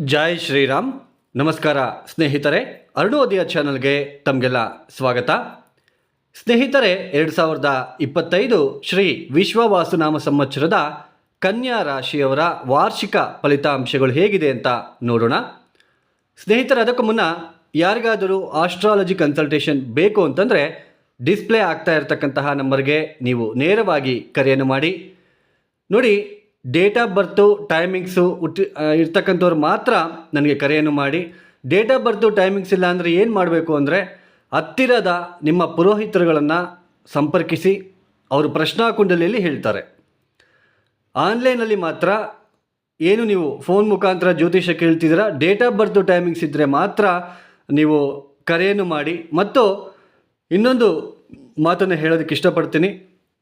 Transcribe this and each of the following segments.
ಜೈ ಶ್ರೀರಾಮ್. ನಮಸ್ಕಾರ ಸ್ನೇಹಿತರೆ ಅರುಣೋದಯ ಚಾನಲ್ಗೆ ತಮಗೆಲ್ಲ ಸ್ವಾಗತ. ಸ್ನೇಹಿತರೆ, ಎರಡು ಸಾವಿರದ ಇಪ್ಪತ್ತೈದು ಶ್ರೀ ವಿಶ್ವವಾಸುನಾಮ ಸಂವತ್ಸರದ ಕನ್ಯಾ ರಾಶಿಯವರ ವಾರ್ಷಿಕ ಫಲಿತಾಂಶಗಳು ಹೇಗಿದೆ ಅಂತ ನೋಡೋಣ. ಸ್ನೇಹಿತರೆ, ಅದಕ್ಕೂ ಮುನ್ನ ಯಾರಿಗಾದರೂ ಆಸ್ಟ್ರಾಲಜಿ ಕನ್ಸಲ್ಟೇಷನ್ ಬೇಕು ಅಂತಂದರೆ ಡಿಸ್ಪ್ಲೇ ಆಗ್ತಾ ಇರತಕ್ಕಂತಹ ನಂಬರ್ಗೆ ನೀವು ನೇರವಾಗಿ ಕರೆಯನ್ನು ಮಾಡಿ. ನೋಡಿ ಡೇಟ್ ಆಫ್ ಬರ್ತು ಟೈಮಿಂಗ್ಸು ಹುಟ್ಟಿ ಇರ್ತಕ್ಕಂಥವ್ರು ಮಾತ್ರ ನನಗೆ ಕರೆಯನ್ನು ಮಾಡಿ. ಡೇಟ್ ಆಫ್ ಬರ್ತು ಟೈಮಿಂಗ್ಸ್ ಇಲ್ಲ ಅಂದರೆ ಏನು ಮಾಡಬೇಕು ಅಂದರೆ ಹತ್ತಿರದ ನಿಮ್ಮ ಪುರೋಹಿತರುಗಳನ್ನು ಸಂಪರ್ಕಿಸಿ ಅವರು ಪ್ರಶ್ನಾಕುಂಡಲಿಯಲ್ಲಿ ಹೇಳ್ತಾರೆ. ಆನ್ಲೈನಲ್ಲಿ ಮಾತ್ರ ಏನು ನೀವು ಫೋನ್ ಮುಖಾಂತರ ಜ್ಯೋತಿಷ ಕೇಳ್ತಿದ್ದೀರಾ? ಡೇಟ್ ಆಫ್ ಬರ್ತು ಟೈಮಿಂಗ್ಸ್ ಇದ್ದರೆ ಮಾತ್ರ ನೀವು ಕರೆಯನ್ನು ಮಾಡಿ. ಮತ್ತು ಇನ್ನೊಂದು ಮಾತನ್ನು ಹೇಳೋದಕ್ಕೆ ಇಷ್ಟಪಡ್ತೀನಿ.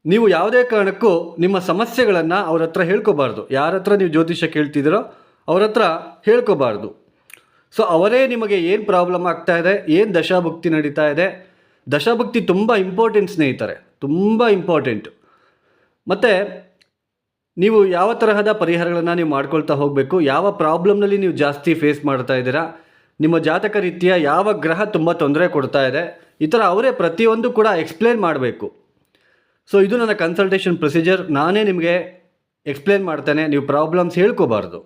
ನೀವು ಯಾವುದೇ ಕಾರಣಕ್ಕೂ ನಿಮ್ಮ ಸಮಸ್ಯೆಗಳನ್ನು ಅವ್ರ ಹತ್ರ ಹೇಳ್ಕೋಬಾರ್ದು. ಯಾರ ಹತ್ರ ನೀವು ಜ್ಯೋತಿಷ್ಯ ಕೇಳ್ತಿದ್ದೀರೋ ಅವ್ರ ಹತ್ರ ಹೇಳ್ಕೋಬಾರ್ದು. ಸೊ ಅವರೇ ನಿಮಗೆ ಏನು ಪ್ರಾಬ್ಲಮ್ ಆಗ್ತಾ ಇದೆ, ಏನು ದಶಾಭಕ್ತಿ ನಡೀತಾ ಇದೆ, ದಶಾಭಕ್ತಿ ತುಂಬ ಇಂಪಾರ್ಟೆಂಟ್ ಸ್ನೇಹಿತರೆ, ತುಂಬ ಇಂಪಾರ್ಟೆಂಟ್ ಮತ್ತು ನೀವು ಯಾವ ತರಹದ ಪರಿಹಾರಗಳನ್ನು ನೀವು ಮಾಡ್ಕೊಳ್ತಾ ಹೋಗಬೇಕು, ಯಾವ ಪ್ರಾಬ್ಲಮ್ನಲ್ಲಿ ನೀವು ಜಾಸ್ತಿ ಫೇಸ್ ಮಾಡ್ತಾ ಇದ್ದೀರಾ, ನಿಮ್ಮ ಜಾತಕ ರೀತಿಯ ಯಾವ ಗ್ರಹ ತುಂಬ ತೊಂದರೆ ಕೊಡ್ತಾ ಇದೆ, ಈ ಥರ ಅವರೇ ಪ್ರತಿಯೊಂದು ಕೂಡ ಎಕ್ಸ್ಪ್ಲೇನ್ ಮಾಡಬೇಕು. ಸೊ ಇದು ನನ್ನ ಕನ್ಸಲ್ಟೇಷನ್ ಪ್ರೊಸೀಜರ್ ನಾನೇ ನಿಮಗೆ ಎಕ್ಸ್ಪ್ಲೇನ್ ಮಾಡ್ತೇನೆ. ನೀವು ಪ್ರಾಬ್ಲಮ್ಸ್ ಹೇಳ್ಕೋಬಾರ್ದು.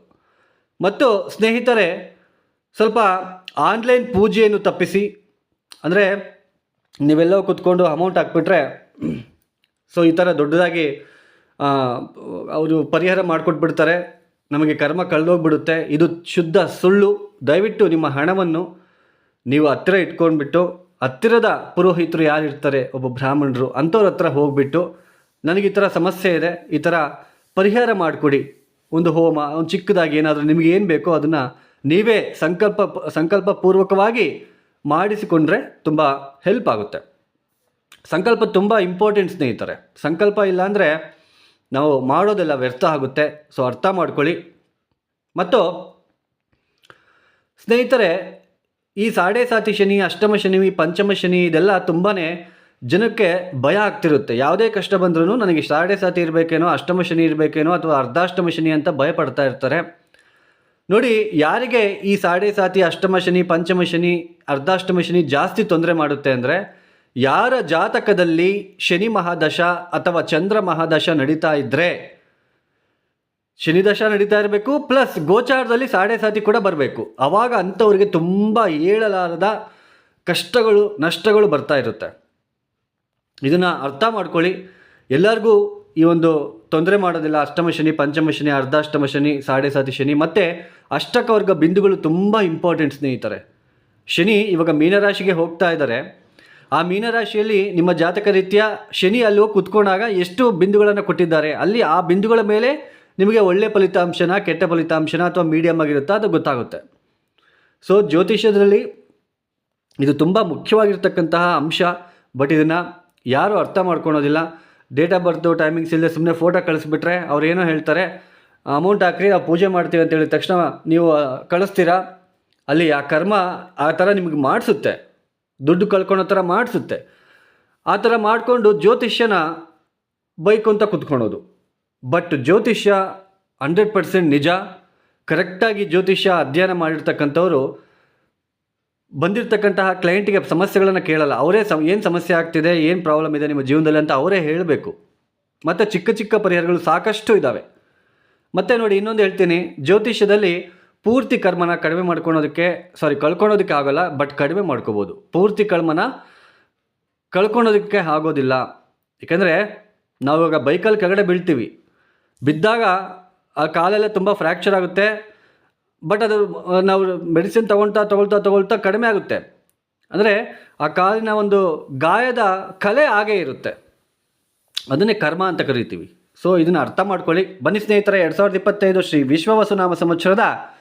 ಮತ್ತು ಸ್ನೇಹಿತರೆ, ಸ್ವಲ್ಪ ಆನ್ಲೈನ್ ಪೂಜೆಯನ್ನು ತಪ್ಪಿಸಿ. ಅಂದರೆ, ನೀವೆಲ್ಲೋ ಕೂತ್ಕೊಂಡು ಅಮೌಂಟ್ ಹಾಕ್ಬಿಟ್ರೆ ಸೊ ಈ ಥರ ದೊಡ್ಡದಾಗಿ ಅವರು ಪರಿಹಾರ ಮಾಡಿಕೊಟ್ಬಿಡ್ತಾರೆ. ನಮಗೆ ಕರ್ಮ ಕಳೆದೋಗ್ಬಿಡುತ್ತೆ. ಇದು ಶುದ್ಧ ಸುಳ್ಳು. ದಯವಿಟ್ಟು ನಿಮ್ಮ ಹಣವನ್ನು ನೀವು ಹತ್ತಿರ ಇಟ್ಕೊಂಡ್ಬಿಟ್ಟು ಹತ್ತಿರದ ಪುರೋಹಿತರು ಯಾರು ಇರ್ತಾರೆ ಒಬ್ಬ ಬ್ರಾಹ್ಮಣರು. ಅಂಥವ್ರ ಹತ್ರ ಹೋಗ್ಬಿಟ್ಟು ನನಗೆ ಈ ಥರ ಸಮಸ್ಯೆ ಇದೆ, ಈ ಥರ ಪರಿಹಾರ ಮಾಡಿಕೊಡಿ. ಒಂದು ಹೋಮ, ಒಂದು ಚಿಕ್ಕದಾಗಿ ಏನಾದರೂ ನಿಮಗೆ ಏನು ಬೇಕೋ ಅದನ್ನು ನೀವೇ ಸಂಕಲ್ಪ ಸಂಕಲ್ಪ ಪೂರ್ವಕವಾಗಿ ಮಾಡಿಸಿಕೊಂಡ್ರೆ ತುಂಬ ಹೆಲ್ಪ್ ಆಗುತ್ತೆ. ಸಂಕಲ್ಪ ತುಂಬ ಇಂಪಾರ್ಟೆಂಟ್ ಸ್ನೇಹಿತರೆ. ಸಂಕಲ್ಪ ಇಲ್ಲಾಂದರೆ ನಾವು ಮಾಡೋದೆಲ್ಲ ವ್ಯರ್ಥ ಆಗುತ್ತೆ. ಸೊ ಅರ್ಥ ಮಾಡ್ಕೊಳ್ಳಿ. ಮತ್ತು ಸ್ನೇಹಿತರೆ ಈ ಸಾಡೆ ಸಾತಿ ಶನಿ, ಅಷ್ಟಮ ಶನಿ, ಪಂಚಮ ಶನಿ, ಇದೆಲ್ಲ ತುಂಬಾ ಜನಕ್ಕೆ ಭಯ ಆಗ್ತಿರುತ್ತೆ. ಯಾವುದೇ ಕಷ್ಟ ಬಂದ್ರೂ ನನಗೆ ಸಾಡೆ ಸಾತಿ ಇರಬೇಕೇನೋ, ಅಷ್ಟಮ ಶನಿ ಇರಬೇಕೇನೋ ಅಥವಾ ಅರ್ಧಾಷ್ಟಮ ಶನಿ ಅಂತ ಭಯ ಪಡ್ತಾ ಇರ್ತಾರೆ. ನೋಡಿ, ಯಾರಿಗೆ ಈ ಸಾಡೆ ಸಾತಿ, ಅಷ್ಟಮ ಶನಿ, ಪಂಚಮ ಶನಿ, ಅರ್ಧಾಷ್ಟಮ ಶನಿ ಜಾಸ್ತಿ ತೊಂದರೆ ಮಾಡುತ್ತೆ ಅಂದರೆ, ಯಾರ ಜಾತಕದಲ್ಲಿ ಶನಿ ಮಹಾದಶ ಅಥವಾ ಚಂದ್ರ ಮಹಾದಶ ನಡೀತಾ ಇದ್ದರೆ ಶನಿ ದಶ ನಡೀತಾ ಇರಬೇಕು ಪ್ಲಸ್ ಗೋಚಾರದಲ್ಲಿ ಸಾಡೆ ಸಾತಿ ಕೂಡ ಬರಬೇಕು. ಆವಾಗ ಅಂಥವ್ರಿಗೆ ತುಂಬ ಹೇಳಲಾರದ ಕಷ್ಟಗಳು, ನಷ್ಟಗಳು ಬರ್ತಾ ಇರುತ್ತೆ. ಇದನ್ನು ಅರ್ಥ ಮಾಡ್ಕೊಳ್ಳಿ. ಎಲ್ಲರಿಗೂ ಈ ಒಂದು ತೊಂದರೆ ಮಾಡೋದಿಲ್ಲ. ಅಷ್ಟಮ ಶನಿ, ಪಂಚಮ ಶನಿ, ಅರ್ಧಾಷ್ಟಮ ಶನಿ, ಸಾಡೆ ಸಾತಿ ಶನಿ, ಮತ್ತು ಅಷ್ಟಕವರ್ಗ ಬಿಂದುಗಳು ತುಂಬ ಇಂಪಾರ್ಟೆಂಟ್ ಸ್ನೇಹಿತರೆ. ಶನಿ ಇವಾಗ ಮೀನರಾಶಿಗೆ ಹೋಗ್ತಾ ಇದ್ದಾರೆ. ಆ ಮೀನರಾಶಿಯಲ್ಲಿ ನಿಮ್ಮ ಜಾತಕ ರೀತಿಯ ಶನಿ ಅಲ್ಲಿ ಹೋಗಿ ಕುತ್ಕೊಂಡಾಗ ಎಷ್ಟು ಬಿಂದುಗಳನ್ನು ಕೊಟ್ಟಿದ್ದಾರೆ? ಅಲ್ಲಿ ಆ ಬಿಂದುಗಳ ಮೇಲೆ ನಿಮಗೆ ಒಳ್ಳೆ ಫಲಿತಾಂಶನ, ಕೆಟ್ಟ ಫಲಿತಾಂಶನ ಅಥವಾ ಮೀಡಿಯಮ್ ಆಗಿರುತ್ತಾ ಅದು ಗೊತ್ತಾಗುತ್ತೆ. ಸೊ ಜ್ಯೋತಿಷ್ಯದಲ್ಲಿ ಇದು ತುಂಬ ಮುಖ್ಯವಾಗಿರ್ತಕ್ಕಂತಹ ಅಂಶ ಬಟ್ ಇದನ್ನು ಯಾರೂ ಅರ್ಥ ಮಾಡ್ಕೊಳೋದಿಲ್ಲ. ಡೇಟ್ ಆಫ್ ಬರ್ತು ಟೈಮಿಂಗ್ಸ್ ಇಲ್ಲದೆ ಸುಮ್ಮನೆ ಫೋಟೋ ಕಳಿಸ್ಬಿಟ್ರೆ ಅವ್ರು ಏನೋ ಹೇಳ್ತಾರೆ ಅಮೌಂಟ್ ಹಾಕ್ರಿ, ನಾವು ಪೂಜೆ ಮಾಡ್ತೀವಿ ಅಂತ ಹೇಳಿದ ತಕ್ಷಣ ನೀವು ಕಳಿಸ್ತೀರಾ? ಅಲ್ಲಿ ಆ ಕರ್ಮ ಆ ಥರ ನಿಮಗೆ ಮಾಡಿಸುತ್ತೆ. ದುಡ್ಡು ಕಳ್ಕೊಳೋ ಥರ ಮಾಡಿಸುತ್ತೆ. ಆ ಥರ ಮಾಡಿಕೊಂಡು ಜ್ಯೋತಿಷ್ಯನ ಬೈಕು ಅಂತ ಕುತ್ಕೊಳೋದು. ಬಟ್ ಜ್ಯೋತಿಷ್ಯ ಹಂಡ್ರೆಡ್ ಪರ್ಸೆಂಟ್ ನಿಜ. ಕರೆಕ್ಟಾಗಿ ಜ್ಯೋತಿಷ್ಯ ಅಧ್ಯಯನ ಮಾಡಿರ್ತಕ್ಕಂಥವರು ಬಂದಿರತಕ್ಕಂತಹ ಕ್ಲೈಂಟಿಗೆ ಸಮಸ್ಯೆಗಳನ್ನು ಕೇಳಲ್ಲ. ಅವರೇ ಸಮ, ಏನು ಸಮಸ್ಯೆ ಆಗ್ತಿದೆ, ಏನು ಪ್ರಾಬ್ಲಮ್ ಇದೆ ನಿಮ್ಮ ಜೀವನದಲ್ಲಿ ಅಂತ ಅವರೇ ಹೇಳಬೇಕು. ಮತ್ತು ಚಿಕ್ಕ ಚಿಕ್ಕ ಪರಿಹಾರಗಳು ಸಾಕಷ್ಟು ಇದ್ದಾವೆ ಮತ್ತು ನೋಡಿ ಇನ್ನೊಂದು ಹೇಳ್ತೀನಿ. ಜ್ಯೋತಿಷ್ಯದಲ್ಲಿ ಪೂರ್ತಿ ಕರ್ಮನ ಕಡಿಮೆ ಮಾಡ್ಕೊಳೋದಕ್ಕೆ ಸಾರಿ ಕಳ್ಕೊಳೋದಕ್ಕೆ ಆಗೋಲ್ಲ ಬಟ್ ಕಡಿಮೆ ಮಾಡ್ಕೋಬೋದು. ಪೂರ್ತಿ ಕರ್ಮನ ಕಳ್ಕೊಳೋದಕ್ಕೆ ಆಗೋದಿಲ್ಲ. ಏಕೆಂದರೆ ನಾವು ಇವಾಗ ಬೈಕಲ್ಲಿ ಕೆಳಗಡೆ ಬೀಳ್ತೀವಿ. ಬಿದ್ದಾಗ ಆ ಕಾಲೆಲ್ಲ ತುಂಬ ಫ್ರ್ಯಾಕ್ಚರ್ ಆಗುತ್ತೆ. ಬಟ್ ಅದು ನಾವು ಮೆಡಿಸಿನ್ ತೊಗೊಳ್ತಾ ತೊಗೊಳ್ತಾ ತೊಗೊಳ್ತಾ ಕಡಿಮೆ ಆಗುತ್ತೆ. ಅಂದರೆ ಆ ಕಾಲಿನ ಒಂದು ಗಾಯದ ಕಲೆ ಹಾಗೇ ಇರುತ್ತೆ. ಅದನ್ನೇ ಕರ್ಮ ಅಂತ ಕರಿತೀವಿ. ಸೊ ಇದನ್ನು ಅರ್ಥ ಮಾಡ್ಕೊಳ್ಳಿ. ಬನ್ನಿ ಸ್ನೇಹಿತರೆ, ಎರಡು ಸಾವಿರದ ಇಪ್ಪತ್ತೈದು ಶ್ರೀ ವಿಶ್ವವಸುನಾಮ ಸಂವತ್ಸರದ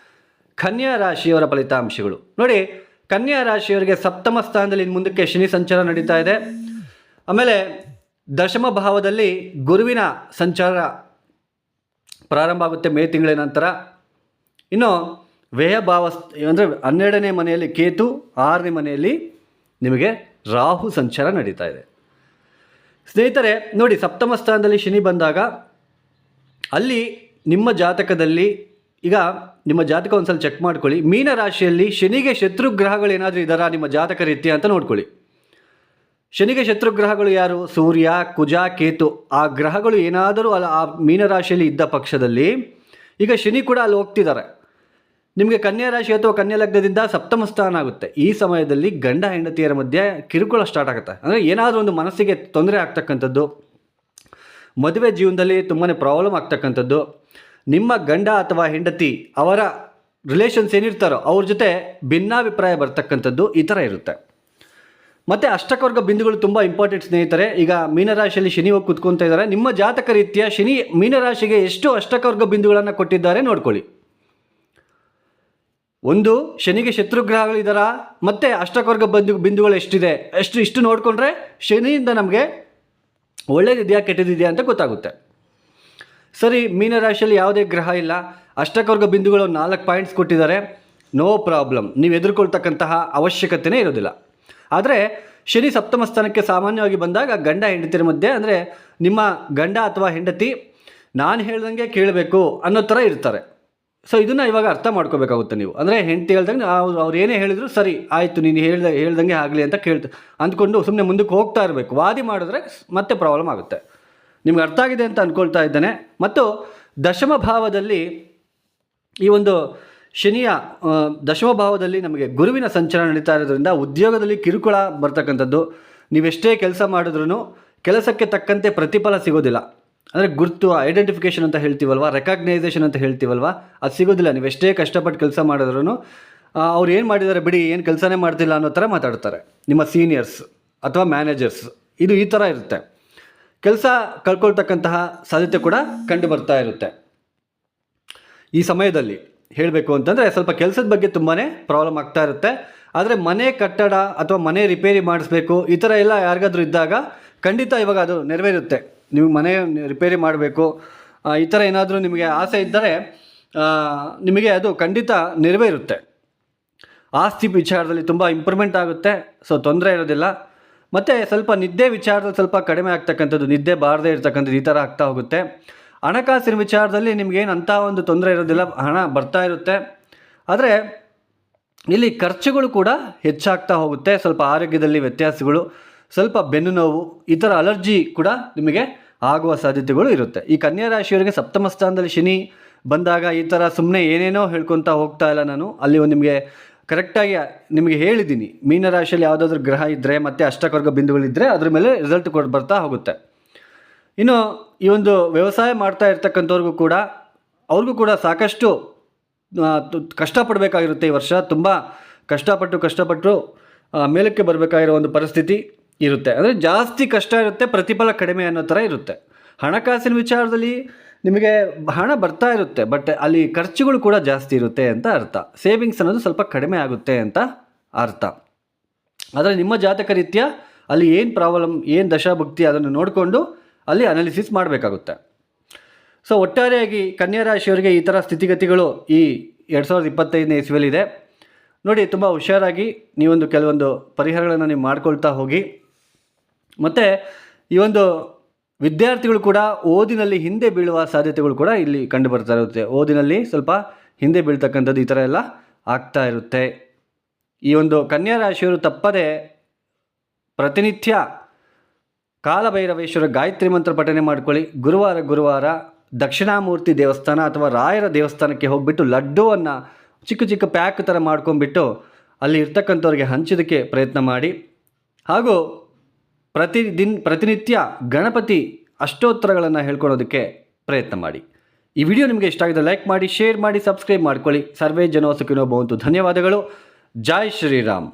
ಕನ್ಯಾ ರಾಶಿಯವರ ಫಲಿತಾಂಶಗಳು. ನೋಡಿ, ಕನ್ಯಾ ರಾಶಿಯವರಿಗೆ ಸಪ್ತಮ ಸ್ಥಾನದಲ್ಲಿ ಮುಂದಕ್ಕೆ ಶನಿ ಸಂಚಾರ ನಡೀತಾ ಇದೆ. ಆಮೇಲೆ ದಶಮ ಭಾವದಲ್ಲಿ ಗುರುವಿನ ಸಂಚಾರ ಪ್ರಾರಂಭ ಆಗುತ್ತೆ ಮೇ ತಿಂಗಳ ನಂತರ. ಇನ್ನು ವ್ಯಯ ಭಾವ ಅಂದರೆ ಹನ್ನೆರಡನೇ ಮನೆಯಲ್ಲಿ ಕೇತು, ಆರನೇ ಮನೆಯಲ್ಲಿ ನಿಮಗೆ ರಾಹು ಸಂಚಾರ ನಡೀತಾ ಇದೆ. ಸ್ನೇಹಿತರೆ, ನೋಡಿ ಸಪ್ತಮ ಸ್ಥಾನದಲ್ಲಿ ಶನಿ ಬಂದಾಗ ಅಲ್ಲಿ ನಿಮ್ಮ ಜಾತಕದಲ್ಲಿ, ಈಗ ನಿಮ್ಮ ಜಾತಕ ಒಂದ್ಸಲ ಚೆಕ್ ಮಾಡ್ಕೊಳ್ಳಿ. ಮೀನ ರಾಶಿಯಲ್ಲಿ ಶನಿಗೆ ಶತ್ರು ಗ್ರಹಗಳು ಏನಾದರೂ ಇದ್ದಾರಾ ನಿಮ್ಮ ಜಾತಕ ರೀತಿಯ ಅಂತ ನೋಡ್ಕೊಳ್ಳಿ. ಶನಿಗೆ ಶತ್ರು ಗ್ರಹಗಳು ಯಾರು? ಸೂರ್ಯ, ಕುಜ, ಕೇತು. ಆ ಗ್ರಹಗಳು ಏನಾದರೂ ಅಲ್ಲ, ಆ ಮೀನರಾಶಿಯಲ್ಲಿ ಇದ್ದ ಪಕ್ಷದಲ್ಲಿ ಈಗ ಶನಿ ಕೂಡ ಅಲ್ಲಿ ಹೋಗ್ತಿದ್ದಾರೆ. ನಿಮಗೆ ಕನ್ಯಾ ರಾಶಿ ಅಥವಾ ಕನ್ಯಾ ಲಗ್ನದಿಂದ ಸಪ್ತಮ ಸ್ಥಾನ ಆಗುತ್ತೆ. ಈ ಸಮಯದಲ್ಲಿ ಗಂಡ ಹೆಂಡತಿಯರ ಮಧ್ಯೆ ಕಿರುಕುಳ ಸ್ಟಾರ್ಟ್ ಆಗುತ್ತೆ. ಅಂದರೆ ಏನಾದರೂ ಒಂದು ಮನಸ್ಸಿಗೆ ತೊಂದರೆ ಆಗ್ತಕ್ಕಂಥದ್ದು, ಮದುವೆ ಜೀವನದಲ್ಲಿ ತುಂಬಾ ಪ್ರಾಬ್ಲಮ್ ಆಗ್ತಕ್ಕಂಥದ್ದು, ನಿಮ್ಮ ಗಂಡ ಅಥವಾ ಹೆಂಡತಿ ಅವರ ರಿಲೇಷನ್ಸ್ ಏನಿರ್ತಾರೋ ಅವ್ರ ಜೊತೆ ಭಿನ್ನಾಭಿಪ್ರಾಯ ಬರ್ತಕ್ಕಂಥದ್ದು ಈ ಥರ ಇರುತ್ತೆ. ಮತ್ತು ಅಷ್ಟಕವರ್ಗ ಬಿಂದುಗಳು ತುಂಬ ಇಂಪಾರ್ಟೆಂಟ್ ಸ್ನೇಹಿತರೆ. ಈಗ ಮೀನರಾಶಿಯಲ್ಲಿ ಶನಿ ಹೋಗಿ ಕುತ್ಕೊತಾ ಇದ್ದಾರೆ ನಿಮ್ಮ ಜಾತಕ ರೀತಿಯ ಶನಿ ಮೀನರಾಶಿಗೆ ಎಷ್ಟು ಅಷ್ಟಕವರ್ಗ ಬಿಂದುಗಳನ್ನು ಕೊಟ್ಟಿದ್ದಾರೆ ನೋಡ್ಕೊಳ್ಳಿ. ಒಂದು, ಶನಿಗೆ ಶತ್ರುಗ್ರಹಗಳಿದಾರ ಮತ್ತು ಅಷ್ಟಕವರ್ಗ ಬಂದು ಬಿಂದುಗಳು ಎಷ್ಟಿದೆ? ಎಷ್ಟು ಇಷ್ಟು ನೋಡಿಕೊಂಡ್ರೆ ಶನಿಯಿಂದ ನಮಗೆ ಒಳ್ಳೇದಿದೆಯಾ ಕೆಟ್ಟದಿದೆಯಾ ಅಂತ ಗೊತ್ತಾಗುತ್ತೆ. ಸರಿ, ಮೀನರಾಶಿಯಲ್ಲಿ ಯಾವುದೇ ಗ್ರಹ ಇಲ್ಲ. ಅಷ್ಟಕವರ್ಗ ಬಿಂದುಗಳು ನಾಲ್ಕು ಪಾಯಿಂಟ್ಸ್ ಕೊಟ್ಟಿದ್ದಾರೆ. ನೋ ಪ್ರಾಬ್ಲಮ್ ನೀವು ಎದುರ್ಕೊಳ್ತಕ್ಕಂತಹ ಅವಶ್ಯಕತೆಯೇ ಇರೋದಿಲ್ಲ. ಆದರೆ ಶನಿ ಸಪ್ತಮ ಸ್ಥಾನಕ್ಕೆ ಸಾಮಾನ್ಯವಾಗಿ ಬಂದಾಗ ಗಂಡ ಹೆಂಡತಿಯರ ಮಧ್ಯೆ, ಅಂದರೆ ನಿಮ್ಮ ಗಂಡ ಅಥವಾ ಹೆಂಡತಿ ನಾನು ಹೇಳ್ದಂಗೆ ಕೇಳಬೇಕು ಅನ್ನೋ ಥರ ಇರ್ತಾರೆ. ಸೊ ಇದನ್ನು ಇವಾಗ ಅರ್ಥ ಮಾಡ್ಕೋಬೇಕಾಗುತ್ತೆ ನೀವು. ಅಂದರೆ ಹೆಂಡತಿ ಹೇಳ್ದಂಗೆ ಅವ್ರು ಅವ್ರು ಏನೇ ಹೇಳಿದ್ರು ಸರಿ, ಆಯಿತು, ನೀನು ಹೇಳ್ದ ಹೇಳ್ದಂಗೆ ಆಗಲಿ ಅಂತ ಕೇಳ್ತ ಅಂದ್ಕೊಂಡು ಸುಮ್ಮನೆ ಮುಂದಕ್ಕೆ ಹೋಗ್ತಾ ಇರಬೇಕು. ವಾದಿ ಮಾಡಿದ್ರೆ ಮತ್ತೆ ಪ್ರಾಬ್ಲಮ್ ಆಗುತ್ತೆ. ನಿಮ್ಗೆ ಅರ್ಥ ಆಗಿದೆ ಅಂತ ಅಂದ್ಕೊಳ್ತಾ ಇದ್ದೇನೆ. ಮತ್ತು ದಶಮ ಭಾವದಲ್ಲಿ ಈ ಒಂದು ಶನಿಯ ದಶಮಭಾವದಲ್ಲಿ ದಶಮ ಭಾವದಲ್ಲಿ ನಮಗೆ ಗುರುವಿನ ಸಂಚಾರ ನಡೀತಾ ಇರೋದ್ರಿಂದ ಉದ್ಯೋಗದಲ್ಲಿ ಕಿರುಕುಳ ಬರ್ತಕ್ಕಂಥದ್ದು. ನೀವೆಷ್ಟೇ ಕೆಲಸ ಮಾಡಿದ್ರೂ ಕೆಲಸಕ್ಕೆ ತಕ್ಕಂತೆ ಪ್ರತಿಫಲ ಸಿಗೋದಿಲ್ಲ. ಅಂದರೆ ಗುರುತು ಐಡೆಂಟಿಫಿಕೇಷನ್ ಅಂತ ಹೇಳ್ತೀವಲ್ವ ರೆಕಗ್ನೈಸೇಷನ್ ಅಂತ ಹೇಳ್ತೀವಲ್ವ, ಅದು ಸಿಗೋದಿಲ್ಲ. ನೀವು ಎಷ್ಟೇ ಕಷ್ಟಪಟ್ಟು ಕೆಲಸ ಮಾಡಿದ್ರೂ ಅವ್ರು ಏನು ಮಾಡಿದ್ದಾರೆ ಬಿಡಿ, ಏನು ಕೆಲಸನೇ ಮಾಡ್ತಿಲ್ಲ ಅನ್ನೋ ಥರ ಮಾತಾಡ್ತಾರೆ. ನಿಮ್ಮ ಸೀನಿಯರ್ಸ್ ಅಥವಾ ಮ್ಯಾನೇಜರ್ಸ್ ಇದು ಈ ಥರ ಇರುತ್ತೆ. ಕೆಲಸ ಕಳ್ಕೊಳ್ತಕ್ಕಂತಹ ಸಾಧ್ಯತೆ ಕೂಡ ಕಂಡು ಬರ್ತಾ ಇರುತ್ತೆ. ಈ ಸಮಯದಲ್ಲಿ ಹೇಳಬೇಕು ಅಂತಂದರೆ ಸ್ವಲ್ಪ ಕೆಲಸದ ಬಗ್ಗೆ ತುಂಬಾ ಪ್ರಾಬ್ಲಮ್ ಆಗ್ತಾ ಇರುತ್ತೆ. ಆದರೆ ಮನೆ ಕಟ್ಟಡ ಅಥವಾ ಮನೆ ರಿಪೇರಿ ಮಾಡಿಸ್ಬೇಕು, ಈ ಥರ ಎಲ್ಲ ಯಾರಿಗಾದರೂ ಇದ್ದಾಗ ಖಂಡಿತ ಇವಾಗ ಅದು ನೆರವೇರುತ್ತೆ. ನೀವು ಮನೆ ರಿಪೇರಿ ಮಾಡಬೇಕು ಈ ಥರ ಏನಾದರೂ ನಿಮಗೆ ಆಸೆ ಇದ್ದರೆ ನಿಮಗೆ ಅದು ಖಂಡಿತ ನೆರವೇರುತ್ತೆ. ಆಸ್ತಿ ವಿಚಾರದಲ್ಲಿ ತುಂಬ ಇಂಪ್ರೂವ್ಮೆಂಟ್ ಆಗುತ್ತೆ ಸೊ ತೊಂದರೆ ಇರೋದಿಲ್ಲ. ಮತ್ತು ಸ್ವಲ್ಪ ನಿದ್ದೆ ವಿಚಾರದಲ್ಲಿ ಸ್ವಲ್ಪ ಕಡಿಮೆ ಆಗ್ತಕ್ಕಂಥದ್ದು, ನಿದ್ದೆ ಬಾರದೇ ಇರ್ತಕ್ಕಂಥದ್ದು ಈ ಥರ ಆಗ್ತಾ ಹೋಗುತ್ತೆ. ಹಣಕಾಸಿನ ವಿಚಾರದಲ್ಲಿ ನಿಮಗೇನು ಅಂಥ ಒಂದು ತೊಂದರೆ ಇರೋದಿಲ್ಲ, ಹಣ ಬರ್ತಾ ಇರುತ್ತೆ. ಆದರೆ ಇಲ್ಲಿ ಖರ್ಚುಗಳು ಕೂಡ ಹೆಚ್ಚಾಗ್ತಾ ಹೋಗುತ್ತೆ. ಸ್ವಲ್ಪ ಆರೋಗ್ಯದಲ್ಲಿ ವ್ಯತ್ಯಾಸಗಳು, ಸ್ವಲ್ಪ ಬೆನ್ನು ನೋವು, ಈ ಥರ ಅಲರ್ಜಿ ಕೂಡ ನಿಮಗೆ ಆಗುವ ಸಾಧ್ಯತೆಗಳು ಇರುತ್ತೆ. ಈ ಕನ್ಯಾ ರಾಶಿಯವರಿಗೆ ಸಪ್ತಮ ಸ್ಥಾನದಲ್ಲಿ ಶನಿ ಬಂದಾಗ ಈ ಥರ ಸುಮ್ಮನೆ ಏನೇನೋ ಹೇಳ್ಕೊತಾ ಹೋಗ್ತಾ ಇಲ್ಲ ನಾನು. ಅಲ್ಲಿ ಒಂದು ನಿಮಗೆ ಕರೆಕ್ಟಾಗಿ ನಿಮಗೆ ಹೇಳಿದ್ದೀನಿ. ಮೀನರಾಶಿಯಲ್ಲಿ ಯಾವುದಾದ್ರೂ ಗ್ರಹ ಇದ್ದರೆ ಮತ್ತು ಅಷ್ಟಕರ್ಗ ಬಿಂದುಗಳಿದ್ದರೆ ಅದ್ರ ಮೇಲೆ ರಿಸಲ್ಟ್ ಕೊಟ್ಟು ಬರ್ತಾ ಹೋಗುತ್ತೆ. ಇನ್ನು ಈ ಒಂದು ವ್ಯವಸಾಯ ಮಾಡ್ತಾ ಇರ್ತಕ್ಕಂಥವ್ರಿಗೂ ಕೂಡ, ಅವ್ರಿಗೂ ಕೂಡ ಸಾಕಷ್ಟು ಕಷ್ಟಪಡಬೇಕಾಗಿರುತ್ತೆ ಈ ವರ್ಷ. ತುಂಬ ಕಷ್ಟಪಟ್ಟು ಕಷ್ಟಪಟ್ಟು ಮೇಲಕ್ಕೆ ಬರಬೇಕಾಗಿರೋ ಒಂದು ಪರಿಸ್ಥಿತಿ ಇರುತ್ತೆ. ಅಂದರೆ ಜಾಸ್ತಿ ಕಷ್ಟ ಇರುತ್ತೆ, ಪ್ರತಿಫಲ ಕಡಿಮೆ ಅನ್ನೋ ಥರ ಇರುತ್ತೆ. ಹಣಕಾಸಿನ ವಿಚಾರದಲ್ಲಿ ನಿಮಗೆ ಹಣ ಬರ್ತಾ ಇರುತ್ತೆ, ಬಟ್ ಅಲ್ಲಿ ಖರ್ಚುಗಳು ಕೂಡ ಜಾಸ್ತಿ ಇರುತ್ತೆ ಅಂತ ಅರ್ಥ. ಸೇವಿಂಗ್ಸ್ ಅನ್ನೋದು ಸ್ವಲ್ಪ ಕಡಿಮೆ ಆಗುತ್ತೆ ಅಂತ ಅರ್ಥ. ಆದರೆ ನಿಮ್ಮ ಜಾತಕ ರೀತ್ಯ ಅಲ್ಲಿ ಏನು ಪ್ರಾಬ್ಲಮ್, ಏನು ದಶಾಭಕ್ತಿ ಅದನ್ನು ನೋಡಿಕೊಂಡು ಅಲ್ಲಿ ಅನಾಲಿಸಿಸ್ ಮಾಡಬೇಕಾಗುತ್ತೆ. ಸೊ ಒಟ್ಟಾರೆಯಾಗಿ ಕನ್ಯಾ ರಾಶಿಯವರಿಗೆ ಈ ಥರ ಸ್ಥಿತಿಗತಿಗಳು ಈ ಎರಡು ಸಾವಿರದ ಇಪ್ಪತ್ತೈದನೇ ಇಸ್ವಿಯಲ್ಲಿದೆ ನೋಡಿ, ತುಂಬ ಹುಷಾರಾಗಿ ನೀವೊಂದು ಕೆಲವೊಂದು ಪರಿಹಾರಗಳನ್ನು ನೀವು ಮಾಡ್ಕೊಳ್ತಾ ಹೋಗಿ. ಮತ್ತು ಈ ಒಂದು ವಿದ್ಯಾರ್ಥಿಗಳು ಕೂಡ ಓದಿನಲ್ಲಿ ಹಿಂದೆ ಬೀಳುವ ಸಾಧ್ಯತೆಗಳು ಕೂಡ ಇಲ್ಲಿ ಕಂಡು ಬರ್ತಾ ಇರುತ್ತೆ. ಓದಿನಲ್ಲಿ ಸ್ವಲ್ಪ ಹಿಂದೆ ಬೀಳ್ತಕ್ಕಂಥದ್ದು ಈ ಥರ ಎಲ್ಲ ಆಗ್ತಾ ಇರುತ್ತೆ. ಈ ಒಂದು ಕನ್ಯಾ ರಾಶಿಯವರು ತಪ್ಪದೆ ಪ್ರತಿನಿತ್ಯ ಕಾಲಭೈರವೇಶ್ವರ ಗಾಯತ್ರಿ ಮಂತ್ರ ಪಠನೆ ಮಾಡ್ಕೊಳ್ಳಿ. ಗುರುವಾರ ಗುರುವಾರ ದಕ್ಷಿಣಾಮೂರ್ತಿ ದೇವಸ್ಥಾನ ಅಥವಾ ರಾಯರ ದೇವಸ್ಥಾನಕ್ಕೆ ಹೋಗಿಬಿಟ್ಟು ಲಡ್ಡುವನ್ನು ಚಿಕ್ಕ ಚಿಕ್ಕ ಪ್ಯಾಕ್ ಥರ ಮಾಡ್ಕೊಂಡ್ಬಿಟ್ಟು ಅಲ್ಲಿ ಇರ್ತಕ್ಕಂಥವ್ರಿಗೆ ಹಂಚೋದಕ್ಕೆ ಪ್ರಯತ್ನ ಮಾಡಿ. ಹಾಗೂ ಪ್ರತಿದಿನ ಪ್ರತಿನಿತ್ಯ ಗಣಪತಿ ಅಷ್ಟೋತ್ತರಗಳನ್ನು ಹೇಳ್ಕೊಳೋದಕ್ಕೆ ಪ್ರಯತ್ನ ಮಾಡಿ. ಈ ವಿಡಿಯೋ ನಿಮಗೆ ಇಷ್ಟ ಆಗಿದೆ ಲೈಕ್ ಮಾಡಿ, ಶೇರ್ ಮಾಡಿ, ಸಬ್ಸ್ಕ್ರೈಬ್ ಮಾಡ್ಕೊಳ್ಳಿ. ಸರ್ವೇ ಜನೋ ಸುಖಿನೋ ಧನ್ಯವಾದಗಳು. ಜೈ ಶ್ರೀರಾಮ್.